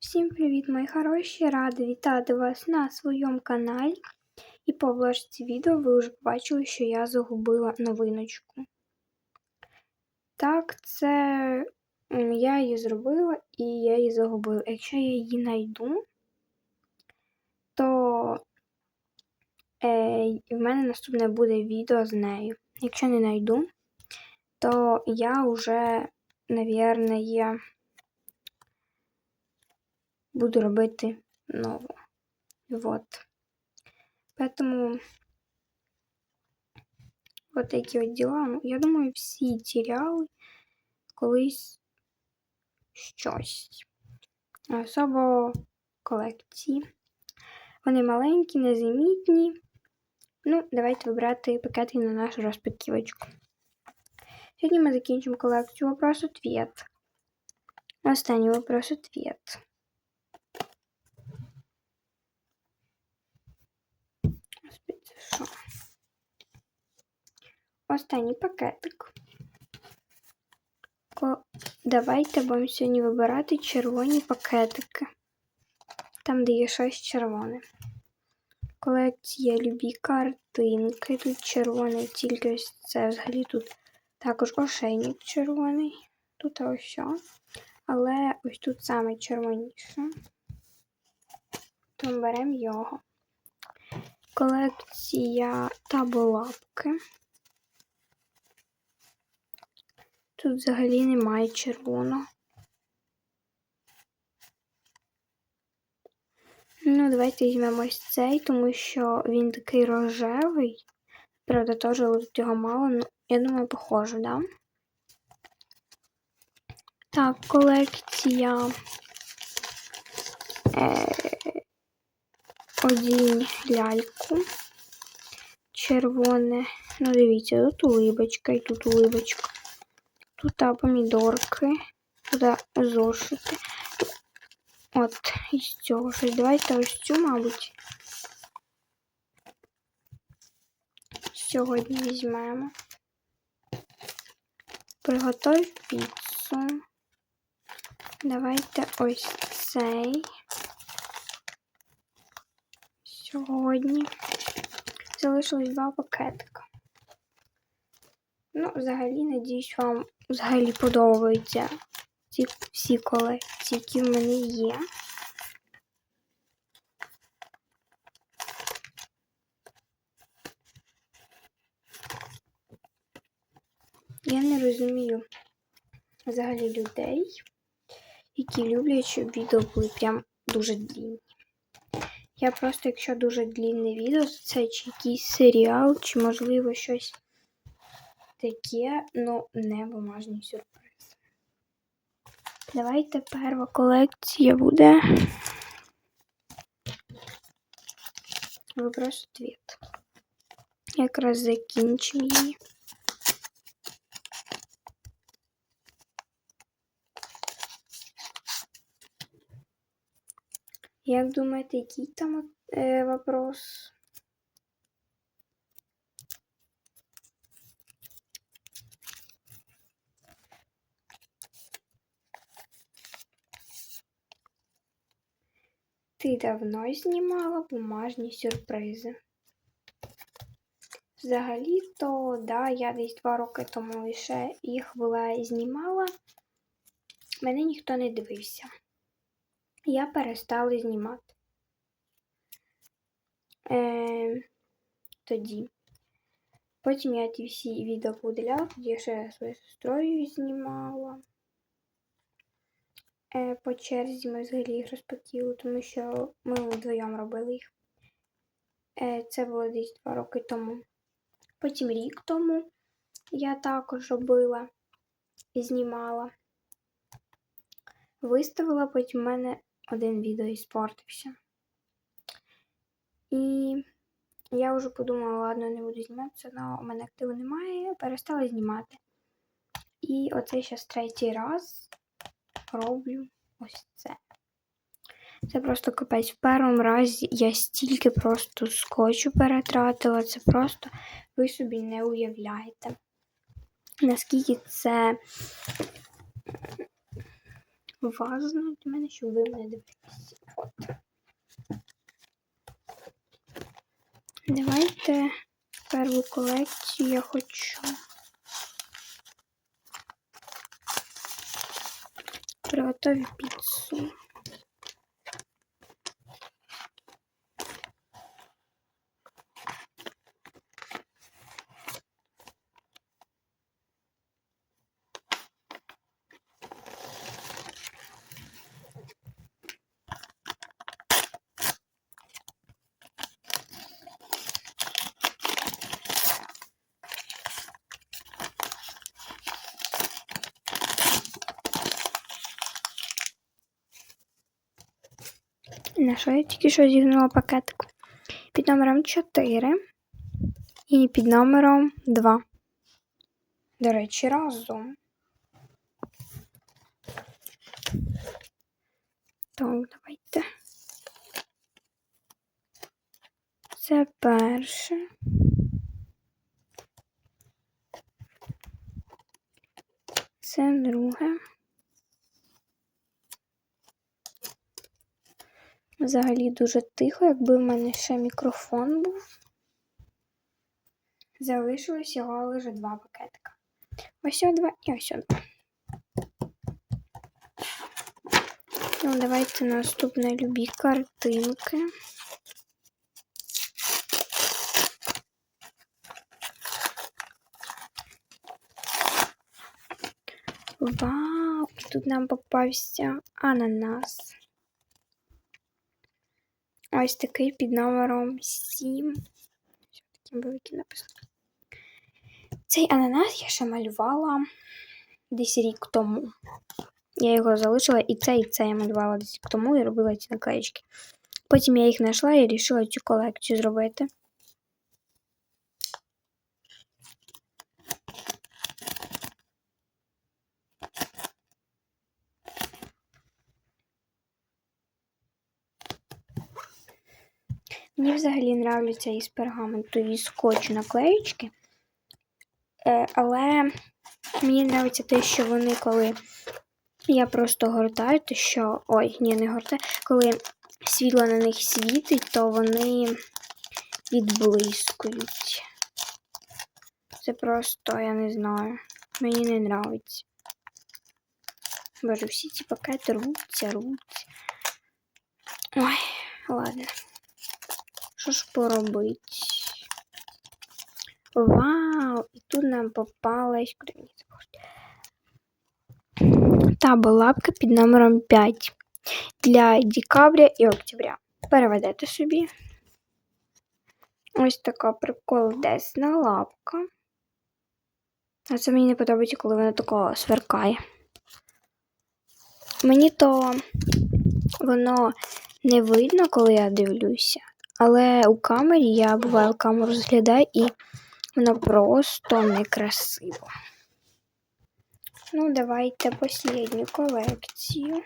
Всім привіт, мої хороші! Рада вітати вас на своєму каналі. І по обложці відео ви вже побачили, що я загубила новиночку. Так, це я її зробила і я її загубила. Якщо я її знайду, то е, в мене наступне буде відео з нею. Якщо не знайду, то я вже, навірно, є буду робити нову. Вот. Поэтому вот такі от діла. Ну, я думаю, всі тіряли колись щось. Особо колекції. Вони маленькі, незамітні. Ну, давайте вибирати пакети на нашу розпаківочку. Сьогодні ми закінчимо колекцію вопрос-ответ. Останній вопрос-ответ. Господи, це що? Останній пакетик. Давайте будемо сьогодні вибирати червоні пакетики. Там, де є щось червоне. Колекція любі картинки. Тут червоне, тільки ось це взагалі тут також ошейник червоний. Тут ось що. Але ось тут саме червоніше. Тому беремо його. Колекція таболапки. Тут взагалі немає червоного. Ну, давайте візьмемо ось цей, тому що він такий рожевий. Правда, теж тут його мало, ну, я думаю, похоже, да? Так, колекція. Е, одінь ляльку. Червоне. Ну, дивіться, тут улибочка і тут улибочка. Тут помідорки. Туди зошити. От, із цього щось. Давайте ось цю, мабуть. Сьогодні візьмемо. Приготуй піцу. Давайте ось цей. Сьогодні залишилось два пакетика. Ну, взагалі, надіюсь, вам взагалі подобаються ці всі колекції, які в мене є. Я не розумію взагалі людей, які люблять, щоб відео були прям дуже длінні. Я просто, якщо дуже длінне відео, це чи якийсь серіал, чи, можливо, щось таке, ну, не бумажний сюрприз. Давайте перша колекція буде. Вопрос ответ. Якраз закінчимо її. Як думаєте, який там е, вопрос? Ти давно знімала бумажні сюрпризи? Взагалі-то, да, я десь два роки тому лише їх була знімала. Мене ніхто не дивився. Я перестала знімати. Е, тоді. Потім я ті всі відео поудаляла, тоді я ще своєю сестрою знімала. Е, по черзі ми взагалі їх розпакіли, тому що ми вдвоєм робили їх. Е, це було десь два роки тому. Потім рік тому я також робила і знімала. Виставила, потім в мене один відео і спортився. І я вже подумала, ладно, не буду зніматися, але у мене активу немає, перестала знімати. І оцей зараз третій раз роблю ось це. Це просто капець. В першому разі я стільки просто скотчу перетратила. Це просто ви собі не уявляєте. Наскільки це важно для мене, щоб ви мене дивилися. От. Давайте перву колекцію я хочу. Приготові піцу. На що я тільки що зігнула пакетик? Під номером 4 і під номером 2. До речі, разом. Так, давайте. Це перше. Це друге. Взагалі дуже тихо, якби в мене ще мікрофон був. Залишилось його лише два пакетика. Ось два і ось два. Ну, давайте наступне любі картинки. Вау! Тут нам попався ананас. Ось такий під номером 7. Все таким великим написано. Цей ананас я ще малювала десь рік тому. Я його залишила і це, і це я малювала десь рік тому і робила ці наклеїчки. Потім я їх знайшла і вирішила цю колекцію зробити. Мені взагалі нравляться із пергаменту і скотчу наклеїчки. Е, але мені подобається те, що вони, коли я просто гортаю, то що. Ой, ні, не гортаю, коли світло на них світить, то вони відблискують. Це просто, я не знаю. Мені не подобається. Боже, всі ці пакети рвуться, рвуться. Ой, ладно. Що ж поробити? Вау! І тут нам попалась. Куди мені заходить? Та лапка під номером 5 для декабря і октября. Переведете собі. Ось така приколдесна лапка. А це мені не подобається, коли вона такого сверкає. Мені то воно не видно, коли я дивлюся. Але у камері я буваю камеру розглядаю і воно просто некрасиво. Ну, давайте останню колекцію.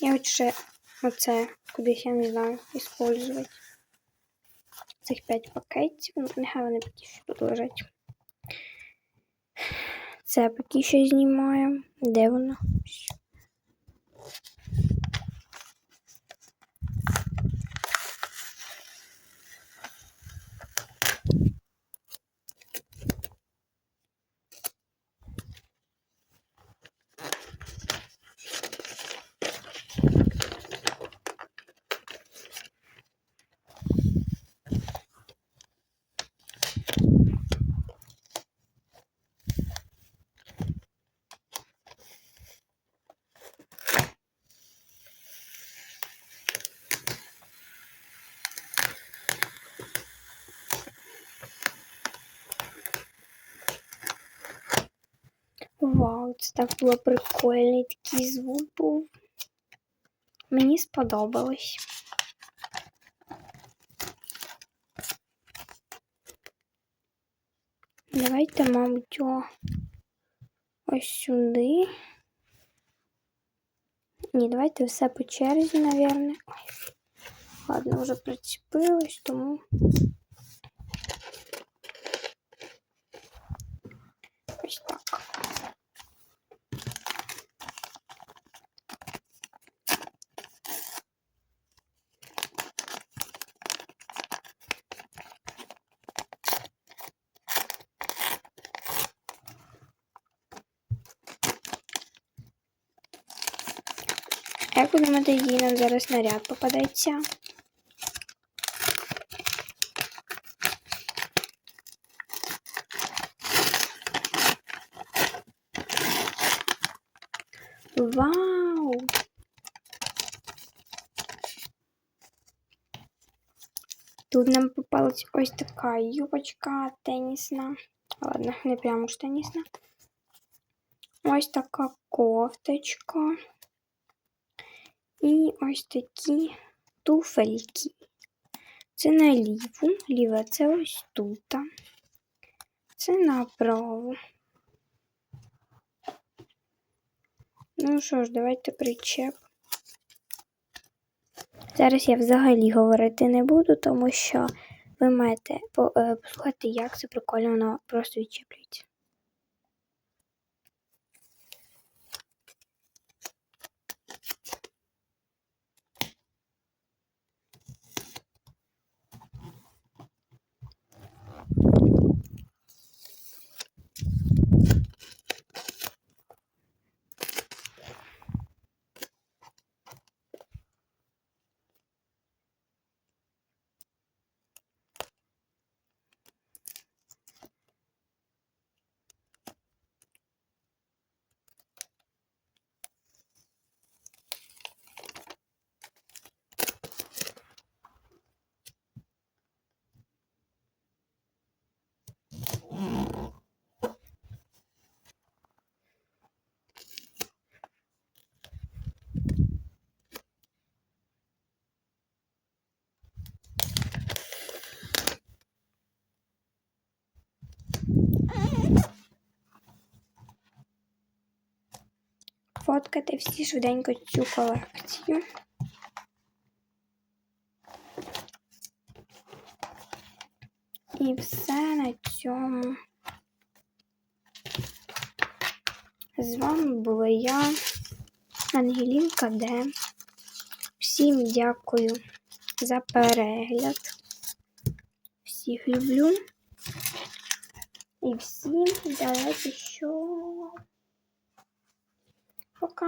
Я ще оце кудись я не знаю, использовать. Цих 5 пакетів, ну, нехай вони поки що тут лежать. Це поки що знімаємо. Де воно? Вау, це так було прикольний такий звук був. Мені сподобалось. Давайте, мабуть, о, ось сюди. Ні, давайте все по черзі, напевно. Ой. Ладно, вже прицепилось, тому. Ви думаєте, їй нам зараз снаряд попадеться? Вау! Тут нам попалась ось така юбочка тенісна. Ладно, не прямо ж тенісна. Ось така кофточка. І ось такі туфельки. Це на ліву, ліва це ось тут. Це направо. Ну що ж, давайте причеп. Зараз я взагалі говорити не буду, тому що ви маєте е, послухати, як це прикольно воно просто відчеплюється. Фоткати всі швиденько цю колекцію. І все на цьому. З вами була я, Ангелінка Д. Всім дякую за перегляд. Всіх люблю. І всім давайте що. Пока.